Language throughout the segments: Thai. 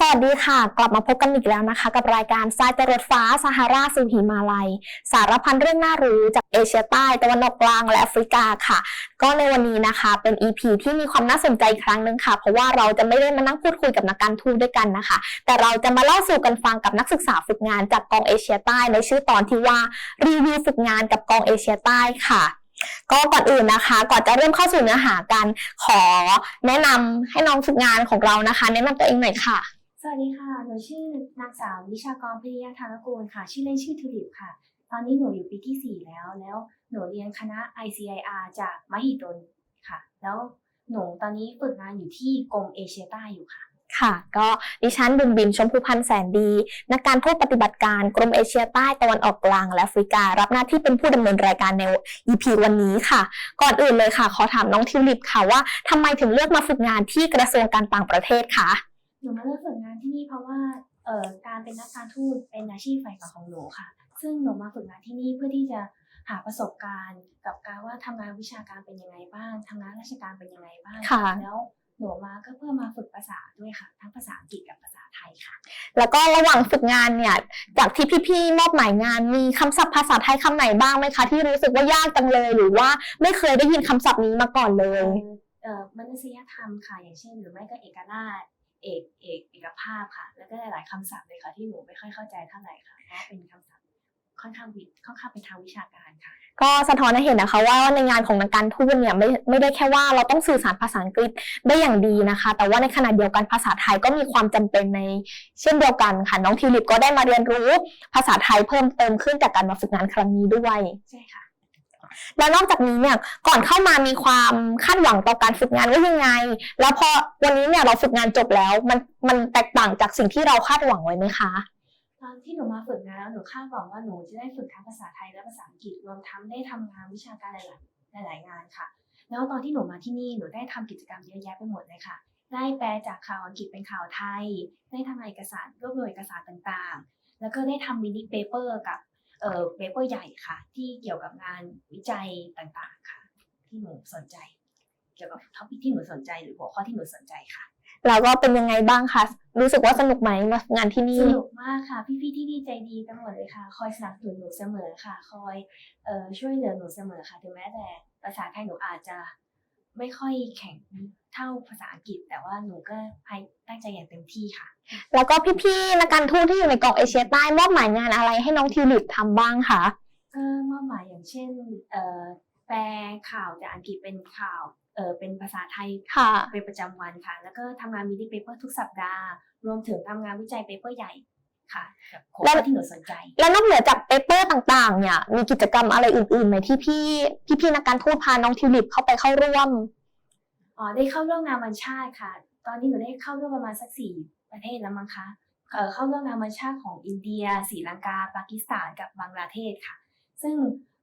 สวัสดีค่ะ กลับมาพบกันอีกแล้วนะคะ กับรายการทรายจรดฟ้าซาฮาราสู่หิมาลัย สารพันเรื่องน่ารู้จากเอเชียใต้ตะวันออกกลางและแอฟริกาค่ะ ก็ในวันนี้นะคะ เป็น EP ที่มีความน่าสนใจอีกครั้งหนึ่งค่ะ เพราะว่าเราจะไม่ได้มานั่งพูดคุยกับนักการทูตด้วยกันนะคะ แต่เราจะมาเล่าสู่กันฟังกับนักศึกษาฝึกงานจากกองเอเชียใต้ในชื่อตอนที่ว่ารีวิวฝึกงานกับกองเอเชียใต้ค่ะก็ก่อนอื่นนะคะ ก่อนจะเริ่มเข้าสู่เนื้อหากัน ขอแนะนำให้น้องฝึกงานของเรานะคะ แนะนำตัวเองหน่อยค่ะ วัสดีค่ะ หนูชื่อนางสาววิชากรพิริยาธารกูลค่ะ ชื่อเล่นชื่อทูลิปค่ะ ตอนนี้หนูอยู่ปีที่ 4 แล้ว แล้วหนูเรียนคณะ ICIR จากมหิดลค่ะ แล้วหนูตอนนี้ฝึกงานอยู่ที่กรมเอเชียใต้อยู่ค่ะ ค่ะ ก็ดิฉันบุ๋มบิมชมพูพันธ์แสนดี นักการทูตปฏิบัติการกรมเอเชียใต้ตะวันออกกลางและแอฟริกา รับหน้าที่เป็นผู้ดำเนินรายการใน EP วันนี้ค่ะ ก่อนอื่นเลยค่ะ ขอถามน้องทิวลิปค่ะว่าทำไมถึงเลือกมาฝึกงานที่กระทรวงการต่างประเทศคะ นูมาเลือกฝึกงานที่นี่เพราะว่าเอ่อการเป็นนักการทูตเป็นอาชีพใฝ่ฝันของหนูค่ะ ซึ่งหนูมาฝึกงานที่นี่เพื่อที่จะหาประสบการณ์ กับการว่าทำงานวิชาการเป็นยังไงบ้างทำงานราชการเป็นยังไงบ้างค่ะ แล้วหนูมาก็เพื่อมาฝึกภาษาด้วยค่ะ ทั้งภาษาอังกฤษกับภาษาไทยค่ะ แล้วก็ระหว่างฝึกงานเนี่ย จากที่พี่ๆมอบหมายงานมีคำศัพท์ภาษาไทยคำไหนบ้างไหมคะ ที่รู้สึกว่ายากจังเลย หรือว่าไม่เคยได้ยินคำศัพท์นี้มาก่อนเลเอ่อยเอ่อมนุษยธรรมค่ะ อย่างเช่น หรือไม่ก็เอกราช เอกเอกเอกภาพค่ะ แล้วก็หลายๆคำศัพท์เลยค่ะที่หนูไม่ค่อยเข้าใจเท่าไหร่ค่ะเพราะเป็นคำศัพท์ค่อนข้างวิค่อนข้างเป็นทางวิชาการค่ะ ก็สะท้อนให้เห็นนะคะว่าในงานของนักการทูตเนี่ยไม่ไม่ได้แค่ว่าเราต้องสื่อสารภาษาอังกฤษได้อย่างดีนะคะ แต่ว่าในขณะเดียวกันภาษาไทยก็มีความจำเป็นในเช่นเดียวกันค่ะ น้องทิวลิปก็ได้มาเรียนรู้ภาษาไทยเพิ่มเติมขึ้นจากการมาฝึกงานครั้งนี้ด้วยใช่ค่ะ แล้วนอกจากนี้เนี่ยก่อนเข้ามามีความคาดหวังต่อการฝึกงานว่ายังไง แล้วพอวันนี้เนี่ยเราฝึกงานจบแล้ว มันมันแตกต่างจากสิ่งที่เราคาดหวังไว้ไหมคะตอนที่หนูมาฝึกงานแล้วหนูคาดหวังว่าหนูจะได้ฝึกทั้งภาษาไทยและภาษาอังกฤษรวมทั้งได้ทำงานวิชาการหลายหลายงานค่ะ แล้วตอนที่หนูมาที่นี่หนูได้ทำกิจกรรมเยอะแยะไปหมดเลยค่ะ ได้แปลจากข่าวอังกฤษเป็นข่าวไทย ได้ทำเอกสารรวบรวมเอกสารต่างๆ แล้วก็ได้ทำมินิเปเปอร์กับ เอ่อเปเปอร์ใหญ่ค่ะ ที่เกี่ยวกับงานวิจัยต่างๆค่ะ ที่หนูสนใจ เกี่ยวกับท็อปิกที่หนูสนใจหรือหัวข้อที่หนูสนใจค่ะแล้วก็เป็นยังไงบ้างคะรู้สึกว่าสนุกไหมมาฝึกงานที่นี่ สนุกมากค่ะ พี่ๆที่นี่ใจดีกันหมดเลยค่ะ คอยสนับสนุนหนูเสมอค่ะ คอยเอ่อช่วยเหลือหนูเสมอค่ะถึงแม้แต่ภาษาไทยหนูอาจจะ ไม่ค่อยแข็งเท่าภาษาอังกฤษ แต่ว่าหนูก็พยตั้งใจอย่างเต็มที่ค่ะ แล้วก็พี่ๆนักการทูตที่อยู่ในกองเอเชียใต้มอบหมายงานอะไรให้น้องทิวลิปทำบ้างคะก็มอบหมายอย่างเช่นเอ่อแปลข่าวจากอังกฤษเป็นข่าวเออเป็นภาษาไทยค่ะเป็นประจำวันค่ะ แล้วก็ทำงานมินิเปเปอร์ทุกสัปดาห์ รวมถึงทำงานวิจัยเปเปอร์ใหญ่ ค่ะกับหัวข้อที่หนูสนใจ แล้วนอกเหนือจากเปเปอร์ต่างๆ เนี่ย มีกิจกรรมอะไรอื่นๆไหมที่พี่พี่ๆนักการทูตพาน้องทิวลิปเข้าไปเข้าร่วมอ๋อได้เข้าร่วมงานวันชาติค่ะ ตอนนี้หนูได้เข้าร่วมประมาณสักสี่ประเทศแล้วมั้งคะเอ่อเข้าร่วมงานวันชาติของอินเดียศรีลังกา ปากีสถานกับบังกลาเทศค่ะ ซึ่ง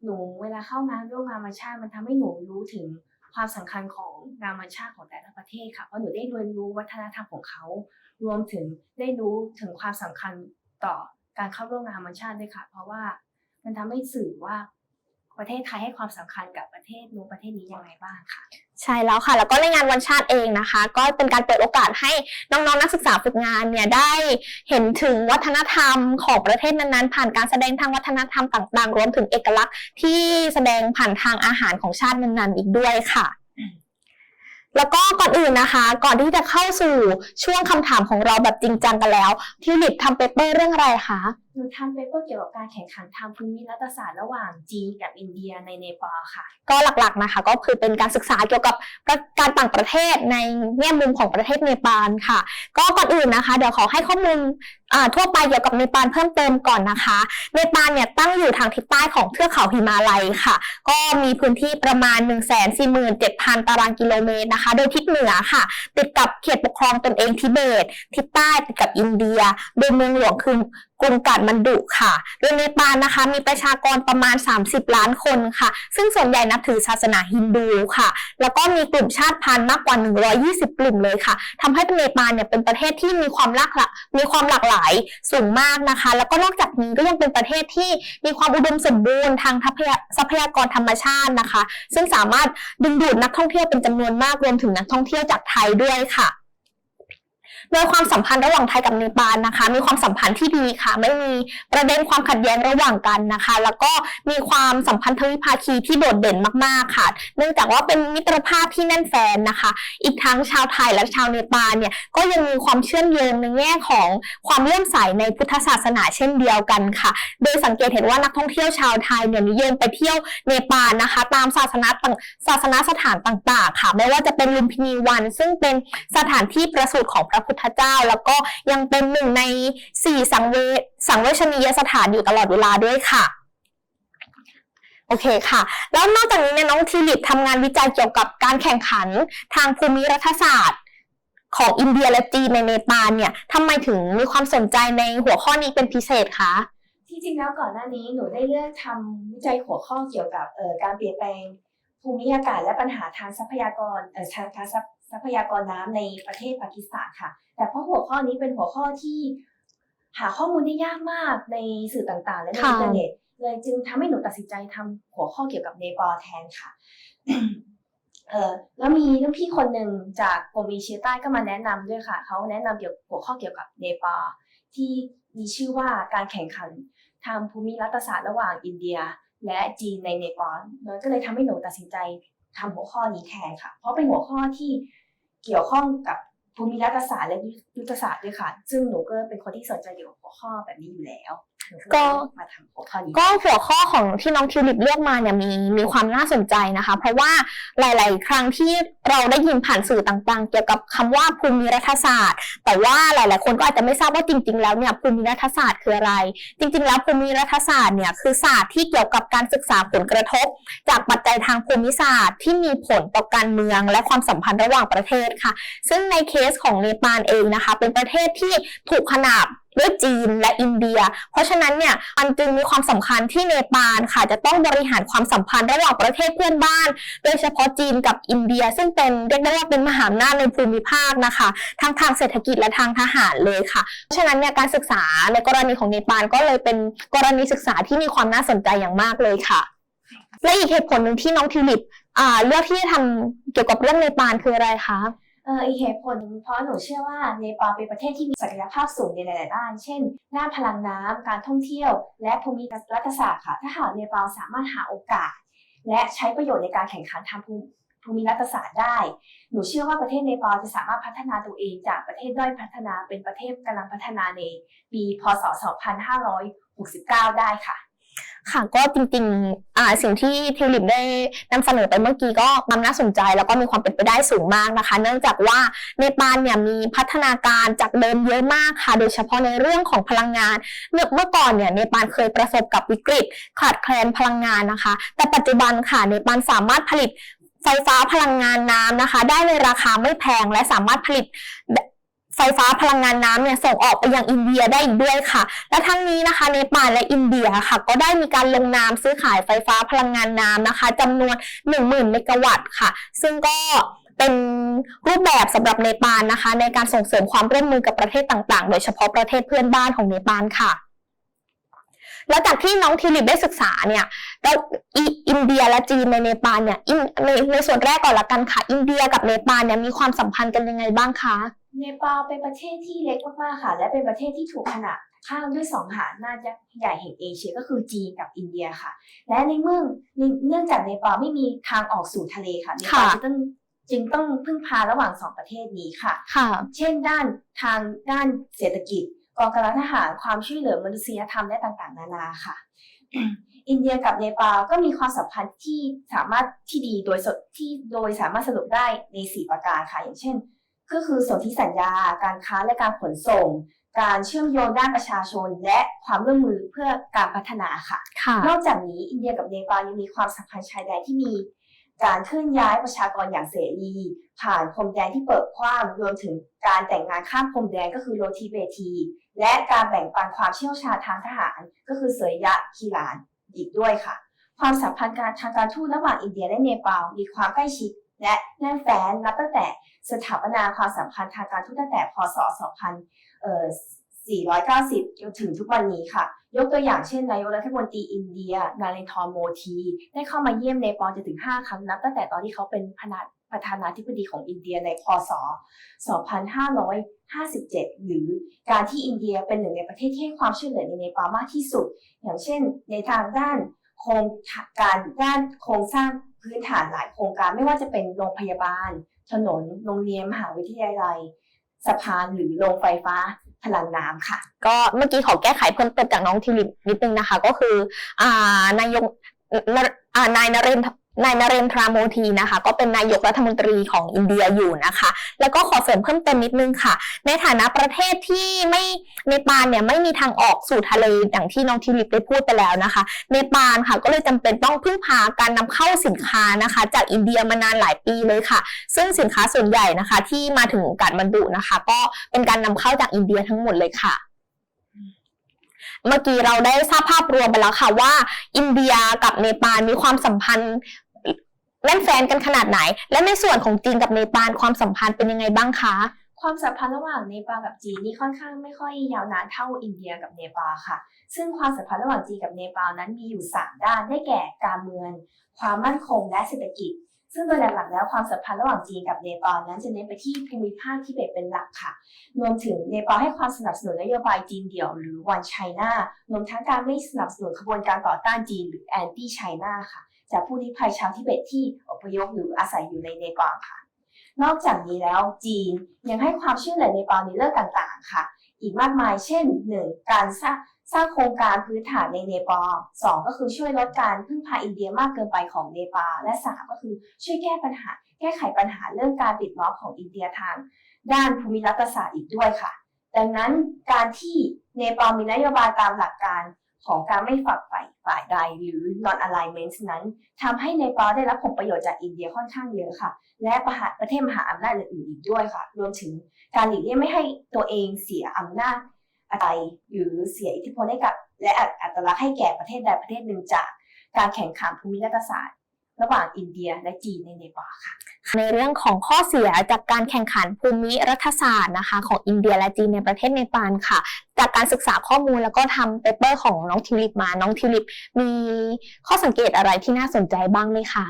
หนูเวลาเข้างานร่วมงานวันชาติมันทำให้หนูรู้ถึงความสำคัญของงานวันชาติของแต่ละ ประเทศค่ะเพราะหนูได้เรียนรู้วัฒนธรรมของเขา รวมถึงได้รู้ถึงความสำคัญต่อการเข้าร่วมงานวันชาติด้วยค่ะ เพราะว่ามันทำให้สื่อว่าประเทศไทยให้ความสำคัญกับประเทศนู้นประเทศนี้ยังไงบ้างค่ะ ใช่แล้วค่ะ แล้วก็ในงานวันชาติเองนะคะ ก็เป็นการเปิดโอกาสให้น้องๆนักศึกษาฝึกงานเนี่ยได้เห็นถึงวัฒนธรรมของประเทศนั้นๆ ผ่านการแสดงทางวัฒนธรรมต่างๆ รวมถึงเอกลักษณ์ที่แสดงผ่านทางอาหารของชาตินั้นๆอีกด้วยค่ะ แล้วก็ก่อนอื่นนะคะ ก่อนที่จะเข้าสู่ช่วงคำถามของเราแบบจริงจังกันแล้วทิวลิปทำเปเปอร์เรื่องอะไรคะหนูทำเปเปอร์เกี่ยวกับการแข่งขันทางภูมิรัฐศาสตร์ระหว่างจีนกับอินเดียในเนปาลค่ะ ก็หลักๆนะคะก็คือเป็นการศึกษาเกี่ยวกับการต่างประเทศในแง่มุมของประเทศเนปาลค่ะ ก็ก่อนอื่นนะคะเดี๋ยวขอให้ข้อมูลทั่วไปเกี่ยวกับเนปาลเพิ่มเติมก่อนนะคะ เนปาลเนี่ยตั้งอยู่ทางทิศใต้ของเทือกเขาหิมาลัยค่ะ ก็มีพื้นที่ประมาณ 1 4 7 0 0 0 ตารางกิโลเมตรนะคะ โดยทิศเหนือค่ะ ติดกับเขตปกครองตนเองทิเบต ทิศใต้ติดกับอินเดีย โดยเมืองหลวงคือ กกรุงกาดมันดุค่ะ โดยเนปาลนะคะ มีประชากรประมาณ 30 ล้านคนค่ะ ซึ่งส่วนใหญ่นับถือศาสนาฮินดูค่ะ แล้วก็มีกลุ่มชาติพันธุ์มากกว่า 120 กลุ่มเลยค่ะทำให้เนปาลเนี่ยเป็นประเทศที่มีความหลากหลายมีความหลากหลายสูงมากนะคะ แล้วก็นอกจากนี้ก็ยังเป็นประเทศที่มีความอุดมสมบูรณ์ทางทรัพยาทรัพยากรธรรมชาตินะคะ ซึ่งสามารถดึงดูดนักท่องเที่ยวเป็นจำนวนมากรวมถึงนักท่องเที่ยวจากไทยด้วยค่ะ โดยความสัมพันธ์ระหว่างไทยกับเนปาลนะคะ มีความสัมพันธ์ที่ดีค่ะ ไม่มีประเด็นความขัดแย้งระหว่างกันนะคะ แล้วก็มีความสัมพันธ์ทวิภาคีที่โดดเด่นมากๆค่ะ เนื่องจากว่าเป็นมิตรภาพที่แน่นแฟนนะคะ อีกทั้งชาวไทยและชาวเนปาลเนี่ยก็ยังมีความเชื่อมโยงในแง่ของความเลื่อมใสในพุทธศาสนาเช่นเดียวกันค่ะ โดยสังเกตเห็นว่านักท่องเที่ยวชาวไทยเนี่ยนิยมไปเที่ยวเนปาลนะคะ ตามศาสนาต่างศาสนาสถานต่างๆ ค่ะ ไม่ว่าจะเป็นลุมพินีวัน ซึ่งเป็นสถานที่ประสูติของพระพุทธพเจ้า แล้วก็ยังเป็นหนึ่งในสี่สังเวสังเวชนียสถานอยู่ตลอดเวลาด้วยค่ะโอเคค่ะ แล้วนอกจากนี้เนี่ยน้องทิลิปทำงานวิจัยเกี่ยวกับการแข่งขันทางภูมิรัฐศาสตร์ของอินเดียและจีนในเนปาลเนี่ยทำไมถึงมีความสนใจในหัวข้อนี้เป็นพิเศษคะที่จริงแล้วก่อนหน้านี้หนูได้เลือกทำวิจัยหัวข้อเกี่ยวกับการเปลี่ยนแปลงภูมิอากาศและปัญหาทางทรัพยากรเอ่อทาง ทางทรัพทรัพยากรน้ำในประเทศปากีสถานค่ะ แต่เพราะหัวข้อนี้เป็นหัวข้อที่ หาข้อมูลได้ยากมากในสื่อต่างๆ และในค่ะอินเทอร์เน็ตเลยจึงทำให้หนูตัดสินใจทำหัวข้อเกี่ยวกับเนปาลแทนค่ะเออแล้วมีรุ่นพี่คนหนึ่งจากกรมเอเชียใต้ก็มาแนะนำด้วยค่ะเขาแนะนำเกี่ยวกับหัวข้อเกี่ยวกับเนปาลที่มีชื่อว่าการแข่งขันทางภูมิรัฐศาสตร์ระหว่างอินเดีย และจีนในเนปาลแล้วก็เลยทำให้หนูตัดสินใจทำหัวข้อนี้แทนค่ะ เพราะเป็นหัวข้อที่ เกี่ยวข้องกับภูมิรัฐศาสตร์และยุทธศาสตร์ด้วยค่ะ ซึ่งหนูก็เป็นคนที่สนใจเกี่ยวกับหัวข้อแบบนี้อยู่แล้ว หนูเลยมาทำหัวข้อนี้ก็หัวข้อของที่น้องทิวลิปเลือกมาเนี่ยมีมีความน่าสนใจนะคะ เพราะว่าหลาย ๆ ครั้งที่เราได้ยินผ่านสื่อต่างๆ เกี่ยวกับคำว่าภูมิรัฐศาสตร์ แต่ว่าหลาย ๆ คนก็อาจจะไม่ทราบว่าจริง ๆ แล้วเนี่ยภูมิรัฐศาสตร์คืออะไร จริง ๆ แล้วภูมิรัฐศาสตร์เนี่ยคือศาสตร์ที่เกี่ยวกับการศึกษาผลกระทบ จากปัจจัยทางภูมิศาสตร์ ที่มีผลต่อการเมืองและความสัมพันธ์ระหว่างประเทศค่ะ ซึ่งในเคสของเนปาลเองนะคะ เป็นประเทศที่ถูกขนาบ ด้วยจีนและอินเดีย เพราะฉะนั้นเนี่ยมันจึงมีความสำคัญที่เนปาลค่ะ จะต้องบริหารความสัมพันธ์ระหว่างประเทศเพื่อนบ้าน โดยเฉพาะจีนกับอินเดีย ซึ่งเป็นเรียกได้ว่าเป็นมหาอำนาจในภูมิภาคนะคะ ทั้งทางเศรษฐกิจและทางทหารเลยค่ะ เพราะฉะนั้นเนี่ยการศึกษาในกรณีของเนปาลก็เลยเป็นกรณีศึกษาที่มีความน่าสนใจอย่างมากเลยค่ะ และอีกเหตุผลหนึ่งที่น้องทิวลิปเลือกที่จะทำเกี่ยวกับเรื่องเนปาลคืออะไรคะ เอออีเหตุผลเพราะหนูเชื่อว่าเนปาลเป็นประเทศที่มีศักยภาพสูงในหลายๆด้าน เช่น ด้านพลังน้ำการท่องเที่ยว และภูมิรัฐศาสตร์ค่ะ ถ้าหากเนปาลสามารถหาโอกาส และใช้ประโยชน์ในการแข่งขันทางภูมิภูมิรัฐศาสตร์ได้ หนูเชื่อว่าประเทศเนปาลจะสามารถพัฒนาตัวเองจากประเทศด้อยพัฒนาเป็นประเทศกำลังพัฒนาในปี พศ 2569 ได้ค่ะ ค่ะก็จริงๆอ่าสิ่งที่ทิวลิปได้นำเสนอไปเมื่อกี้ก็ความน่าสนใจ แล้วก็มีความเป็นไปได้สูงมากนะคะ เนื่องจากว่าเนปาลเนี่ยมีพัฒนาการจากเดิมเยอะมากค่ะ โดยเฉพาะในเรื่องของพลังงานเมื่อเมื่อก่อนเนี่ยเนปาลเคยประสบกับวิกฤต ขาดแคลนพลังงานนะคะ แต่ปัจจุบันค่ะเนปาลสามารถผลิตไฟฟ้าพลังงานน้ำนะคะ ได้ในราคาไม่แพงและสามารถผลิต ไฟฟ้าพลังงานน้ำเนี่ยส่งออกไปยังอินเดียได้อีกด้วยค่ะ และทั้งนี้นะคะเนปาลและอินเดียค่ะ ก็ได้มีการลงนามซื้อขายไฟฟ้าพลังงานน้ำนะคะจำนวน 10,000 เมกะวัตต์ค่ะ ซึ่งก็เป็นรูปแบบสำหรับเนปาลนะคะ ในการส่งเสริมความร่วมมือกับประเทศต่างๆ โดยเฉพาะประเทศเพื่อนบ้านของเนปาลค่ะ แล้วจากที่น้องทิลิปได้ศึกษาเนี่ยแล้วอิอินเดียและจีนในเนปาลเนี่ยอินในในส่วนแรกก่อนละกันค่ะ อินเดียกับเนปาลเนี่ยมีความสัมพันธ์กันยังไงบ้างคะเนปาลเป็นประเทศที่เล็กมากๆค่ะ และเป็นประเทศที่ถูกขนาบข้างด้วยสองมหาอำนาจยักษ์ใหญ่แห่งเอเชียก็คือจีนกับอินเดียค่ะ และในเมื่อเนื่องจากเนปาลไม่มีทางออกสู่ทะเลค่ะเนปาลค่ะจะต้องจึงต้องพึ่งพาระหว่างสองประเทศนี้ค่ะค่ะเช่นด้านทางด้านเศรษฐกิจ กองกำลังทหารความช่วยเหลือมนุษยธรรมและต่างๆ นานาค่ะ อินเดียกับเนปาลก็มีความสัมพันธ์ที่สามารถที่ดีโดยสที่โดยสามารถสรุปได้ในสี่ประการค่ะ อย่างเช่น ก็คือสนธิสัญญา การค้าและการขนส่ง การเชื่อมโยงด้านประชาชน และความร่วมมือเพื่อการพัฒนาค่ะค่ะนอกจากนี้อินเดียกับเนปาลยังมีความสัมพันธ์ชายแดนที่มีการเคลื่อนย้ายประชากรอย่างเสรี ผ่านพรมแดนที่เปิดกว้างรวมถึงการแต่งงานข้ามพรมแดนก็คือโรทีเบที และการแบ่งปันความเชี่ยวชาญทางทหาร ก็คือเสยยะคีหลานอีกด้วยค่ะ ความสัมพันธ์การทางการทูตระหว่างอินเดียและเนปาลมีความใกล้ชิดและแน่นแฟ้นนับตั้งแต่สถาปนาความสัมพันธ์ทางการทูตตั้งแต่พศ 2490 จนถึงทุกวันนี้ค่ะ ยกตัวอย่างเช่นนายกรัฐมนตรีอินเดีย นาเรนทรโมที ได้เข้ามาเยี่ยมเนปาลจะถึง 5 ครั้งนับตั้งแต่ตอนที่เขาเป็นพนาประธานาธิบดีของอินเดียในพศ 2500 57 หรือการที่อินเดียเป็นหนึ่งในประเทศที่ให้ความช่วยเหลือในเนปาลมากที่สุด อย่างเช่น ในทางด้านโครงการด้านโครงสร้างพื้นฐานหลายโครงการไม่ว่าจะเป็นโรงพยาบาล ถนน โรงเรียนมหาวิทยาลัย สะพานหรือโรงไฟฟ้าพลังน้ำค่ะ ก็เมื่อกี้ขอแก้ไขเพิ่มเติมจากน้องทิลิปนิดนึงนะคะ ก็คืออนายกนานายนเรน นายนเรนทราโมทีนะคะ ก็เป็นนายกรัฐมนตรีของอินเดียอยู่นะคะ แล้วก็ขอเสริมเพิ่มเติมนิดนึงค่ะ ในฐานะประเทศที่ไม่เนปาลเนี่ยไม่มีทางออกสู่ทะเลอย่างที่น้องทิลิปได้พูดไปแล้วนะคะ เนปาลค่ะก็เลยจำเป็นต้องพึ่งพาการนำเข้าสินค้านะคะ จากอินเดียมานานหลายปีเลยค่ะ ซึ่งสินค้าส่วนใหญ่นะคะ ที่มาถึงการบรรดุนะคะ ก็เป็นการนำเข้าจากอินเดียทั้งหมดเลยค่ะ เมื่อกี้เราได้ทราบภาพรวมไปแล้วค่ะว่า อินเดียกับเนปาลมีความสัมพันธ์แน่นแฟนกันขนาดไหน และในส่วนของจีนกับเนปาลความสัมพันธ์เป็นยังไงบ้างคะความสัมพันธ์ระหว่างเนปาลกับจีนนี่ค่อนข้างไม่ค่อยยาวนานเท่าอินเดียกับเนปาลค่ะ ซึ่งความสัมพันธ์ระหว่างจีนกับเนปาลนั้นมีอยู่ 3 ด้านได้แก่การเมือง ความมั่นคงและเศรษฐกิจ ซึ่งโดยหลักๆแล้วความสัมพันธ์ระหว่างจีนกับเนปาลนั้นจะเน้นไปที่ภูมิภาคทิเบตเป็นหลักค่ะ รวมถึงเนปาลให้ความสนับสนุนนโยบายจีนเดี่ยว หรือ One China รวมทั้งการไม่สนับสนุนขบวนการต่อต้านจีนหรือ Anti China ค่ะ จากผู้ลี้ภัยชาวทิเบตที่อพยพหรืออาศัยอยู่ในเนปาลค่ะ นอกจากนี้แล้วจีนยังให้ความช่วยเหลือเนปาลในเรื่องต่างๆ ค่ะ อีกมากมาย เช่น 1. การสร้างสร้างโครงการพื้นฐานในเนปาล 2. ก็คือช่วยลดการพึ่งพาอินเดียมากเกินไปของเนปาล และ 3 ก็คือช่วยแก้ปัญหา แก้ไขปัญหาเรื่องการปิดล้อมของอินเดียทาง ด้านภูมิรัฐศาสตร์อีกด้วยค่ะ ดังนั้นการที่เนปาลมีนโยบายตามหลักการของการไม่ฝักใฝ่ ฝ่ายใดหรือ non alignment นั้นทำให้เนปาลได้รับผลประโยชน์จากอินเดียค่อนข้างเยอะค่ะ และประประเทศมหาอำนาจอื่นๆอีกด้วยค่ะ รวมถึงการหลีกเลี่ยงไม่ให้ตัวเองเสียอำนาจอะไรหรือเสียอิทธิพลให้กับ และอัตลักษณ์ให้แก่ประเทศใดประเทศหนึ่งจากการแข่งขันภูมิรัฐศาสตร์ ระหว่างอินเดียและจีนในเนปาลค่ะ ในเรื่องของข้อเสียจากการแข่งขันภูมิรัฐศาสตร์นะคะ ของอินเดียและจีนในประเทศเนปาลค่ะ จากการศึกษาข้อมูลแล้วก็ทำเปเปอร์ของน้องทิวลิปมา น้องทิวลิปมีข้อสังเกตอะไรที่น่าสนใจบ้างไหมคะ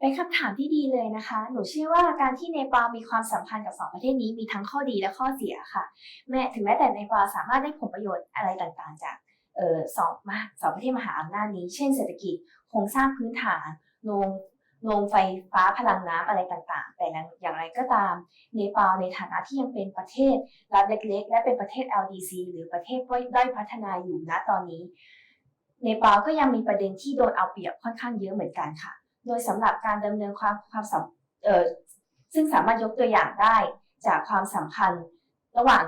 เป็นคำถามที่ดีเลยนะคะ หนูเชื่อว่าการที่เนปาลมีความสัมพันธ์กับสองประเทศนี้มีทั้งข้อดีและข้อเสียค่ะ แม้ถึงแม้แต่เนปาลสามารถได้ผลประโยชน์อะไรต่างๆ จากเอ่อสองมหาสองประเทศมหาอำนาจนี้ เช่นเศรษฐกิจโครงสร้างพื้นฐาน โรงโรงไฟฟ้าพลังน้ำอะไรต่างๆ แต่อย่างไรก็ตามเนปาลในฐานะที่ยังเป็นประเทศรัฐเล็ก ๆ และเป็นประเทศ LDC หรือประเทศด้อยพัฒนาอยู่ณตอนนี้ เนปาลก็ยังมีประเด็นที่โดนเอาเปรียบค่อนข้างเยอะเหมือนกันค่ะ โดยสำหรับการดำเนินความความสัมเออซึ่งสามารถยกตัวอย่างได้จากความสัมพันธ์ระหว่าง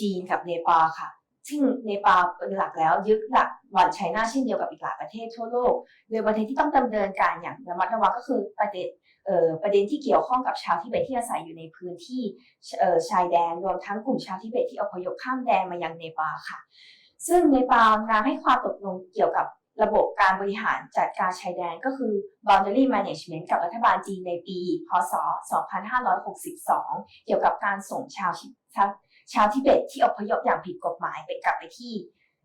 จีนกับเนปาลค่ะ ซึ่งเนปาลเป็นหลักแล้วยึดหลักวันไชน่าเช่นเดียวกับอีกหลายประเทศทั่วโลกโดยประเด็นที่ต้องดำเนินการอย่างระมัดระวังก็คือประเด็นเอ่อประเด็นที่เกี่ยวข้องกับชาวทิเบตที่อาศัยอยู่ในพื้นที่เอ่อชายแดนรวมทั้งกลุ่มชาวทิเบตที่อพยพข้ามแดนมายังเนปาลค่ะ ซึ่งเนปาลนำให้ความตกลงเกี่ยวกับระบบการบริหารจัดการชายแดนก็คือ boundary management กับรัฐบาลจีนในปี พศ 2562 เกี่ยวกับการส่งชาวชาว ชาวทิเบตที่อพยพอย่างผิดกฎหมายไปกลับไปที่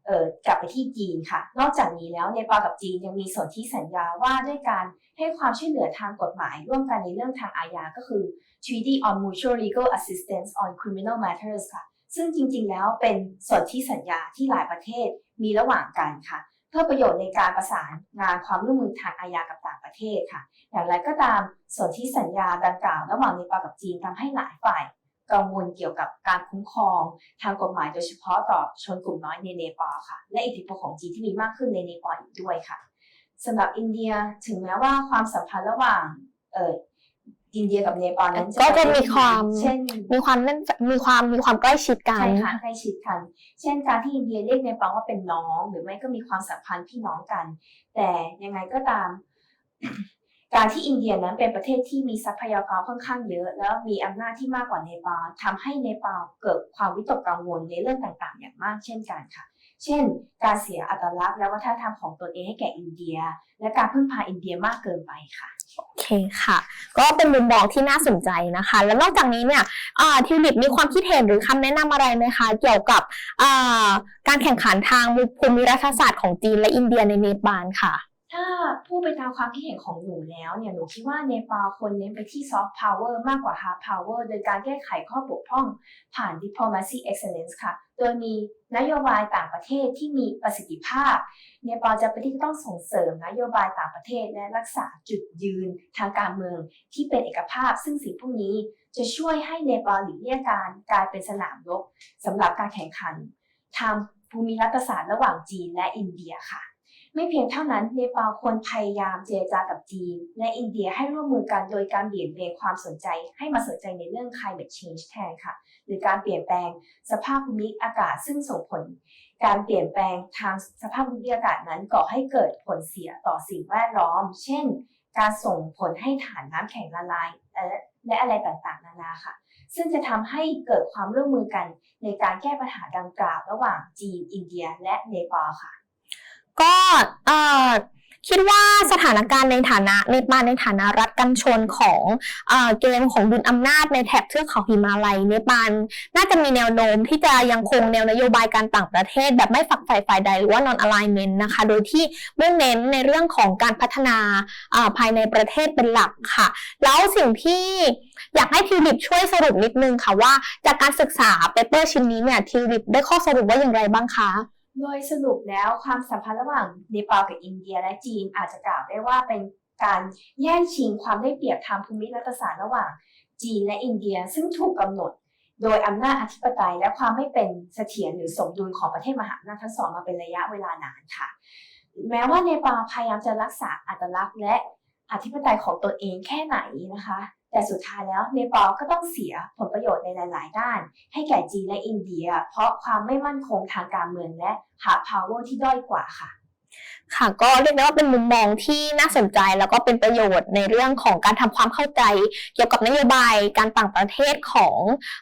เออกลับไปที่จีนค่ะ นอกจากนี้แล้วเนปาลกับจีนยังมีส่วนธิสัญญาว่าด้วยการให้ความช่วยเหลือทางกฎหมายร่วมกันในเรื่องทางอาญาก็คือ Treaty on Mutual Legal Assistance on Criminal Matters ค่ะ ซึ่งจริงๆ แล้วเป็นส่วนธิสัญญาที่หลายประเทศมีระหว่างกันค่ะ เพื่อประโยชน์ในการประสานงานความร่วมมือทางอาญากับต่างประเทศค่ะ อย่างไรก็ตามส่วนธิสัญญาดังกล่าวระหว่างเนปาลกับจีนทำให้หลายฝ่าย กังวลเกี่ยวกับการคุ้มครองทางกฎหมายโดยเฉพาะต่อชนกลุ่มน้อยในเนปาลค่ะ และอิทธิพลของจีนที่มีมากขึ้นในเนปาลอีกด้วยค่ะสำหรับอินเดียถึงแม้ว่าความสัมพันธ์ระหว่างเอ่ออินเดียกับเนปาลนั้นก็จะมีความเช่นมีความแน่นมีความมีความใกล้ชิดกันใช่ค่ะใกล้ชิดกัน เช่นการที่อินเดียเรียกเนปาลว่าเป็นน้อง หรือไม่ก็มีความสัมพันธ์พี่น้องกัน แต่ยังไงก็ตาม การที่อินเดียนั้นเป็นประเทศที่มีทรัพยากรค่อนข้างเยอะ แล้วมีอำนาจที่มากกว่าเนปาลทำให้เนปาลเกิดความวิตกกังวลในเรื่องต่างๆ อย่างมากเช่นกันค่ะ เช่น การเสียอัตลักษณ์และวัฒนธรรมของตนเองให้แก่อินเดีย และการพึ่งพาอินเดียมากเกินไปค่ะโอเคค่ะ ก็เป็นมุมมองที่น่าสนใจนะคะ แล้วนอกจากนี้เนี่ยทิวลิปมีความคิดเห็นหรือคำแนะนำอะไรไหมคะ เกี่ยวกับการแข่งขันทางภูมิรัฐศาสตร์ของจีนและอินเดียในเนปาลค่ะ ถ้าพูดไปตามความคิดเห็นของหนูแล้วเนี่ยหนูคิดว่าเนปาลควรเน้นไปที่ซอฟต์พาวเวอร์มากกว่าฮาร์ดพาวเวอร์โดยการแก้ไขข้อบกพร่องผ่าน diplomacy excellence ค่ะ โดยมีนโยบายต่างประเทศที่มีประสิทธิภาพ เนปาลจะเป็นที่ต้องส่งเสริมนโยบายต่างประเทศและรักษาจุดยืนทางการเมืองที่เป็นเอกภาพ ซึ่งสิ่งพวกนี้จะช่วยให้เนปาลหลีกเลี่ยงการกลายเป็นสนามรบสำหรับการแข่งขันทางภูมิรัฐศาสตร์ระหว่างจีนและอินเดียค่ะ ไม่เพียงเท่านั้นเนปาลควรพยายามเจรจากับจีน และอินเดียให้ร่วมมือกันโดยการเบี่ยงเบนความสนใจให้มาสนใจในเรื่อง climate change แทนค่ะ หรือการเปลี่ยนแปลงสภาพภูมิอากาศซึ่งส่งผล การเปลี่ยนแปลงทางสภาพภูมิอากาศนั้นก่อให้เกิดผลเสียต่อสิ่งแวดล้อม เช่น การส่งผลให้ฐานน้ำแข็งละลายและและอะไรต่างๆ นานาค่ะซึ่งจะทำให้เกิดความร่วมมือกันในการแก้ปัญหาดังกล่าวระหว่างจีน อินเดีย และเนปาลค่ะ ก็เอ่อคิดว่าสถานการณ์ในฐานะเนปาในฐานะรัฐกันชนของเอเกมของดุลอำนาจในแถบเทือกเขาหิมาลัยเนปาลน่าจะมีแนวโน้มที่จะยังคงแนวนโยบายการต่างประเทศ แบบไม่ฝักใฝ่ฝ่ายใดหรือว่า non alignment นะคะ โดยที่มุ่งเน้นในเรื่องของการพัฒนาาภายในประเทศเป็นหลักค่ะ แล้วสิ่งที่อยากให้ทิวลิปช่วยสรุปนิดนึงค่ะว่า จากการศึกษาเปเปอร์ชิ้นนี้เนี่ยทิวลิปได้ข้อสรุปว่าอย่างไรบ้างคะ โดยสรุปแล้วความสัมพันธ์ระหว่างเนปาลกับอินเดียและจีนอาจจะกล่าวได้ว่าเป็นการแย่งชิงความได้เปรียบทางภูมิรัฐศาสตร์ระหว่างจีนและอินเดียซึ่งถูกกำหนด โดยอำนาจอธิปไตยและความไม่เป็นเสถียรหรือสมดุลของประเทศมหาอำนาจทั้งสองมาเป็นระยะเวลานานค่ะ แม้ว่าเนปาลพยายามจะรักษาอัตลักษณ์และอธิปไตยของตนเองแค่ไหนนะคะ แต่สุดท้ายแล้วเนปาลก็ต้องเสียผลประโยชน์ในหลาย ๆ ด้าน ให้แก่จีนและอินเดีย เพราะความไม่มั่นคงทางการเมืองและหา power ที่ด้อยกว่าค่ะค่ะก็เรียกได้ว่าเป็นมุมมองที่น่าสนใจแล้วก็เป็นประโยชน์ในเรื่องของการทำความเข้าใจ เกี่ยวกับนโยบายการต่างประเทศของ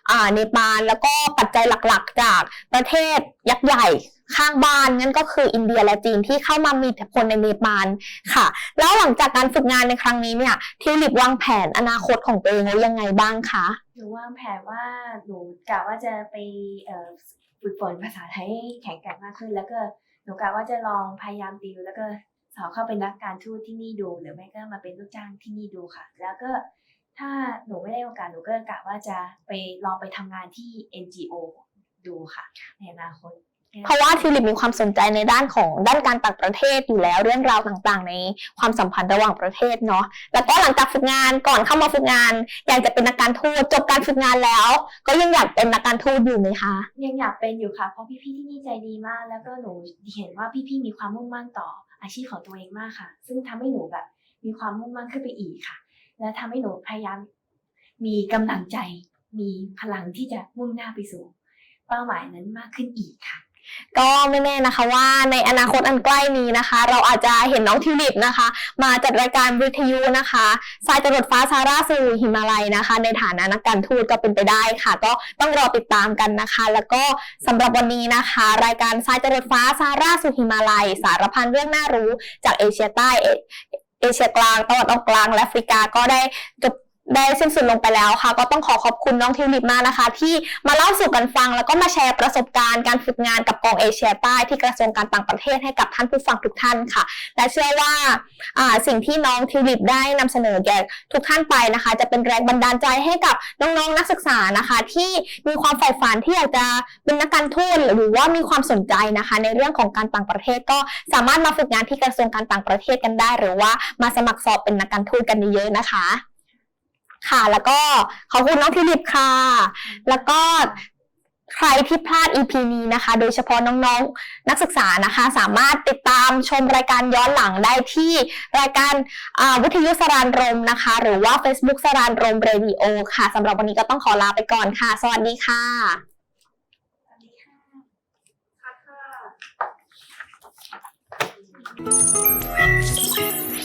อ่าเนปาลแล้วก็ปัจจัยหลักๆ จากประเทศยักษ์ใหญ่ ข้างบ้านนั่นก็คืออินเดียและจีนที่เข้ามามีอิทธิพลในเนปาลค่ะ แล้วหลังจากการฝึกงานในครั้งนี้เนี่ยทิวลิปวางแผนอนาคตของตัวเองไว้ยังไงบ้างคะหนูวางแผนว่าหนูกะว่าจะไปฝึกฝนภาษาไทยให้แข็งแกร่งมากขึ้น แล้วก็หนูกะว่าจะลองพยายามติวแล้วก็สอบเข้าเป็นนักการทูตที่นี่ดู หรือไม่ก็มาเป็นลูกจ้างที่นี่ดูค่ะ แล้วก็ถ้าหนูไม่ได้โอกาสหนูก็กะว่าจะไปลองไปทำงานที่ NGO ดูค่ะ ในอนาคต เพราะว่าทิวลิปมีความสนใจในด้านของด้านการต่างประเทศอยู่แล้วเรื่องราวต่างๆ ในความสัมพันธ์ระหว่างประเทศเนาะแล้วก็หลังจากฝึกงานก่อนเข้ามาฝึกงาน อยากจะเป็นนักการทูตจบการฝึกงานแล้ว ก็ยังอยากเป็นนักการทูตอยู่ไหมคะ ยังอยากเป็นอยู่ค่ะเพราะพี่ๆที่นี่ใจดีมาก แล้วก็หนูเห็นว่าพี่ๆมีความมุ่งมั่นต่ออาชีพของตัวเองมากค่ะ ซึ่งทำให้หนูแบบมีความมุ่งมั่นขึ้นไปอีกค่ะ และทำให้หนูพยายามมีกำลังใจ มีพลังที่จะมุ่งหน้าไปสู่ เป้าหมายนั้นมากขึ้นอีกค่ะ ก็ไม่แน่นะคะว่าในอนาคตอันใกล้นี้นะคะ เราอาจจะเห็นน้องทิวลิปนะคะ มาจัดรายการวิทยุนะคะสายจรวดฟ้าซาร่าสู่หิมาลัยนะคะ ในฐานะนักการทูตก็เป็นไปได้ค่ะ ก็ต้องรอติดตามกันนะคะ แล้วก็สำหรับวันนี้นะคะ รายการสายจรวดฟ้าซาร่าสู่หิมาลัย สารพันเรื่องน่ารู้จากเอเชียใต้เอเอเชียกลางตะวันออกกลางและแอฟริกาก็ได้จบ ได้สิ้นสุดลงไปแล้วค่ะ ก็ต้องขอขอบคุณน้องทิวลิปมากนะคะ ที่มาเล่าสู่กันฟัง แล้วก็มาแชร์ประสบการณ์การฝึกงานกับกองเอเชียใต้ที่กระทรวงการต่างประเทศให้กับท่านผู้ฟังทุกท่านค่ะ และเชื่อว่าสิ่งที่น้องทิวลิปได้นำเสนอแก่ทุกท่านไปนะคะ จะเป็นแรงบันดาลใจให้กับน้องๆนักศึกษานะคะ ที่มีความใฝ่ฝันที่อยากจะเป็นนักการทูตหรือว่ามีความสนใจนะคะ ในเรื่องของการต่างประเทศก็สามารถมาฝึกงานที่กระทรวงการต่างประเทศกันได้ หรือว่ามาสมัครสอบเป็นนักการทูตกันเยอะๆนะคะ ค่ะ แล้วก็ขอบคุณน้องทิลิปค่ะ แล้วก็ใครที่พลาด EP นี้นะคะ โดยเฉพาะน้องๆ นักศึกษานะคะ สามารถติดตามชมรายการย้อนหลังได้ที่รายการาวิทยุสรานรมนะคะ หรือว่า Facebook สรานรมเรดิโอค่ะสำหรับวันนี้ก็ต้องขอลาไปก่อนค่ะ สวัสดีค่ะสวัสดีค่ะค่ะ